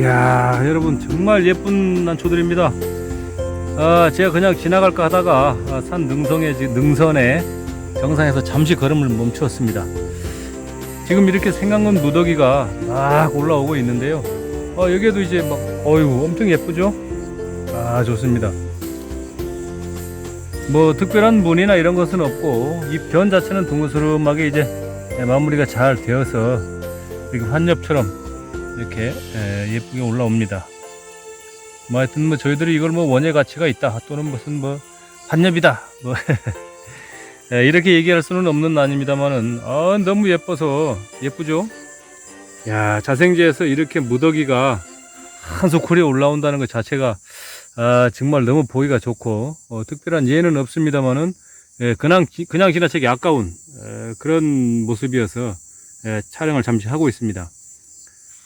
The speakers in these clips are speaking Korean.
야 여러분 정말 예쁜 난초들입니다. 아, 제가 그냥 지나갈까 하다가 아, 산 능성에 지- 능선에 정상에서 잠시 걸음을 멈추었습니다. 지금 이렇게 생강은 무더기가 막 올라오고 있는데요. 어, 여기에도 이제 막 어유 엄청 예쁘죠? 아 좋습니다. 뭐 특별한 무늬나 이런 것은 없고 이 변 자체는 둥그스름하게 이제 마무리가 잘 되어서 이렇게 환엽처럼 이렇게 에, 예쁘게 올라옵니다. 뭐 하여튼 뭐 저희들이 이걸 뭐 원예 가치가 있다 또는 무슨 뭐 환엽이다 뭐 에, 이렇게 얘기할 수는 없는 난입니다만은 아, 너무 예뻐서 예쁘죠? 야 자생지에서 이렇게 무더기가 한 소쿠리에 올라온다는 것 자체가 아, 정말 너무 보기가 좋고 어, 특별한 예는 없습니다만은 예, 그냥 지- 그냥 지나치기 아까운 에, 그런 모습이어서 예, 촬영을 잠시 하고 있습니다.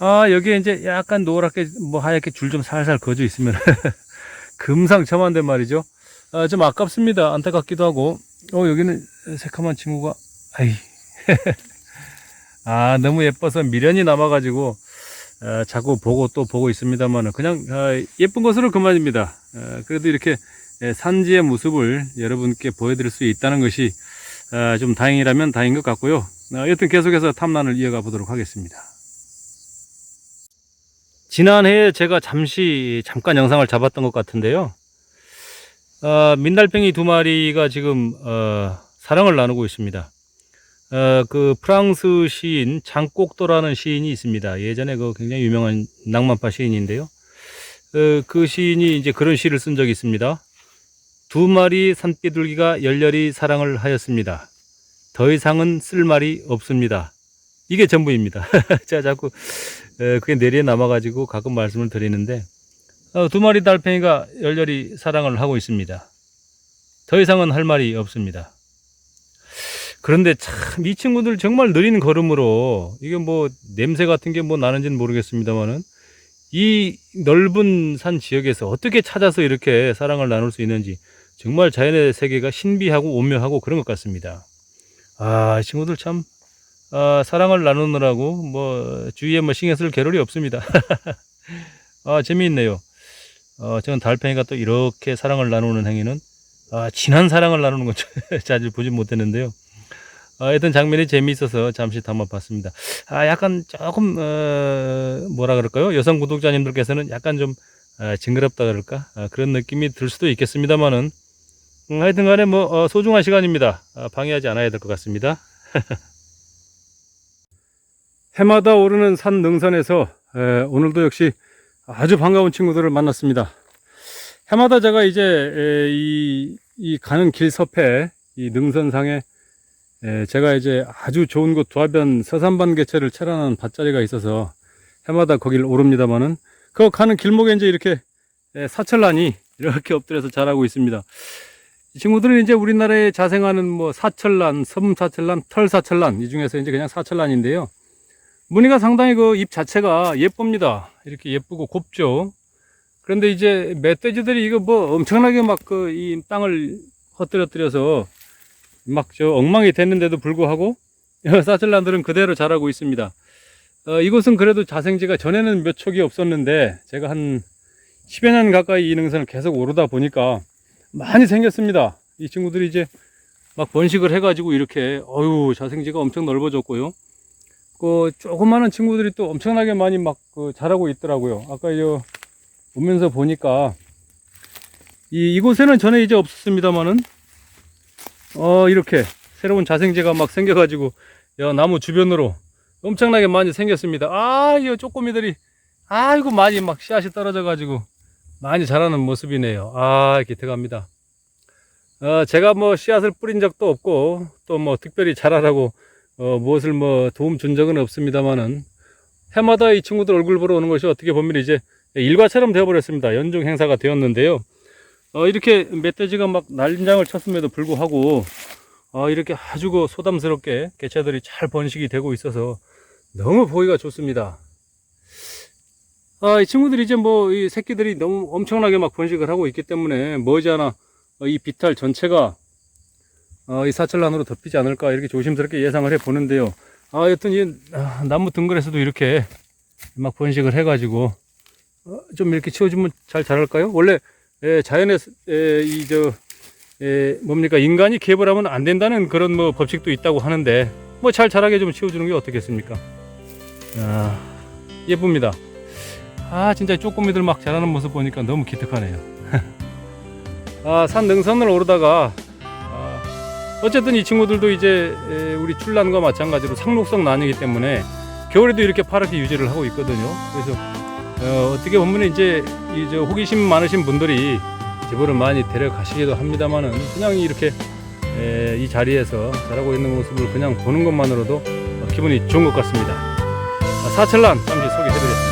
아 여기에 이제 약간 노랗게 뭐 하얗게 줄 좀 살살 거져 있으면 금상첨화인데 말이죠. 아, 좀 아깝습니다. 안타깝기도 하고 어 여기는 새카만 친구가 아이 아 너무 예뻐서 미련이 남아가지고 어, 자꾸 보고 또 보고 있습니다만은 그냥 아, 예쁜 것으로 그만입니다. 어, 그래도 이렇게 예, 산지의 모습을 여러분께 보여드릴 수 있다는 것이 아, 좀 다행이라면 다행인 것 같고요. 아, 여튼 계속해서 탐란을 이어가 보도록 하겠습니다. 지난해에 제가 잠시 잠깐 영상을 잡았던 것 같은데요. 어, 민달팽이 두 마리가 지금 어, 사랑을 나누고 있습니다. 어, 그 프랑스 시인 장곡도라는 시인이 있습니다. 예전에 그 굉장히 유명한 낭만파 시인인데요. 어, 그 시인이 이제 그런 시를 쓴 적이 있습니다. 두 마리 산비둘기가 열렬히 사랑을 하였습니다. 더 이상은 쓸 말이 없습니다. 이게 전부입니다. 제가 자꾸 에, 그게 내리에 남아가지고 가끔 말씀을 드리는데 어, 두 마리 달팽이가 열렬히 사랑을 하고 있습니다. 더 이상은 할 말이 없습니다. 그런데 참 이 친구들 정말 느린 걸음으로 이게 뭐 냄새 같은 게 뭐 나는지는 모르겠습니다만은 이 넓은 산 지역에서 어떻게 찾아서 이렇게 사랑을 나눌 수 있는지 정말 자연의 세계가 신비하고 오묘하고 그런 것 같습니다. 아, 이 친구들 참 아, 사랑을 나누느라고 뭐 주위에 뭐 신경 쓸 겨를이 없습니다. 아, 재미있네요. 어, 저는 달팽이가 또 이렇게 사랑을 나누는 행위는 아, 진한 사랑을 나누는 건 자주 보지 못했는데요. 어, 하여튼 장면이 재미있어서 잠시 담아봤습니다. 아, 약간 조금 어, 뭐라 그럴까요? 여성 구독자님들께서는 약간 좀 아, 징그럽다 그럴까? 아, 그런 느낌이 들 수도 있겠습니다만은 음, 하여튼 간에 뭐 어, 소중한 시간입니다. 아, 방해하지 않아야 될 것 같습니다. 해마다 오르는 산 능선에서 에, 오늘도 역시 아주 반가운 친구들을 만났습니다. 해마다 제가 이제 에, 이, 이 가는 길 섭에 이 능선상에 에, 제가 이제 아주 좋은 곳 두하변 서산반 개체를 체란한 밭자리가 있어서 해마다 거기를 오릅니다만은 그 가는 길목에 이제 이렇게 에, 사철란이 이렇게 엎드려서 자라고 있습니다. 이 친구들은 이제 우리나라에 자생하는 뭐 사철란, 섬사철란, 털사철란 이 중에서 이제 그냥 사철란인데요. 무늬가 상당히 그 잎 자체가 예쁩니다. 이렇게 예쁘고 곱죠. 그런데 이제 멧돼지들이 이거 뭐 엄청나게 막 그 이 땅을 헛들여뜨려서 막 저 엉망이 됐는데도 불구하고 사철란들은 그대로 자라고 있습니다. 어, 이곳은 그래도 자생지가 전에는 몇 촉이 없었는데 제가 한 10여 년 가까이 이 능선을 계속 오르다 보니까 많이 생겼습니다. 이 친구들이 이제 막 번식을 해가지고 이렇게 어유 자생지가 엄청 넓어졌고요. 그 조그마한 친구들이 또 엄청나게 많이 막 그 자라고 있더라고요. 아까 저 오면서 보니까 이 이곳에는 전에 이제 없었습니다만은 어 이렇게 새로운 자생지가 막 생겨가지고 야 나무 주변으로 엄청나게 많이 생겼습니다. 아, 이 쪼꼬미들이 아이고 많이 막 씨앗이 떨어져가지고 많이 자라는 모습이네요. 아, 기특합니다. 어, 제가 뭐 씨앗을 뿌린 적도 없고 또 뭐 특별히 자라라고 어, 무엇을 뭐 도움 준 적은 없습니다만은 해마다 이 친구들 얼굴 보러 오는 것이 어떻게 보면 이제 일과처럼 되어버렸습니다. 연중 행사가 되었는데요. 어, 이렇게 멧돼지가 막 난장을 쳤음에도 불구하고 어, 이렇게 아주 그 소담스럽게 개체들이 잘 번식이 되고 있어서 너무 보기가 좋습니다. 아, 이 친구들이 이제 뭐, 이 새끼들이 너무 엄청나게 막 번식을 하고 있기 때문에 머지않아 어, 이 비탈 전체가 어, 이 사철란으로 덮이지 않을까 이렇게 조심스럽게 예상을 해 보는데요. 아, 여튼 이 아, 나무 등근에서도 이렇게 막 번식을 해가지고 어, 좀 이렇게 치워주면 잘 자랄까요? 원래 에, 자연의 이저 뭡니까 인간이 개발하면 안 된다는 그런 뭐 법칙도 있다고 하는데 뭐 잘 자라게 좀 치워주는 게 어떻겠습니까? 아, 예쁩니다. 아 진짜 쪼꼬미들 막 자라는 모습 보니까 너무 기특하네요. 아, 산 능선을 오르다가 아, 어쨌든 이 친구들도 이제 에, 우리 출란과 마찬가지로 상록성 난이기 때문에 겨울에도 이렇게 파랗게 유지를 하고 있거든요. 그래서 어, 어떻게 보면 이제 이저 호기심 많으신 분들이 집으로 많이 데려가시기도 합니다만은 그냥 이렇게 에, 이 자리에서 자라고 있는 모습을 그냥 보는 것만으로도 어, 기분이 좋은 것 같습니다. 아, 사철란 잠시 소개해드렸습니다.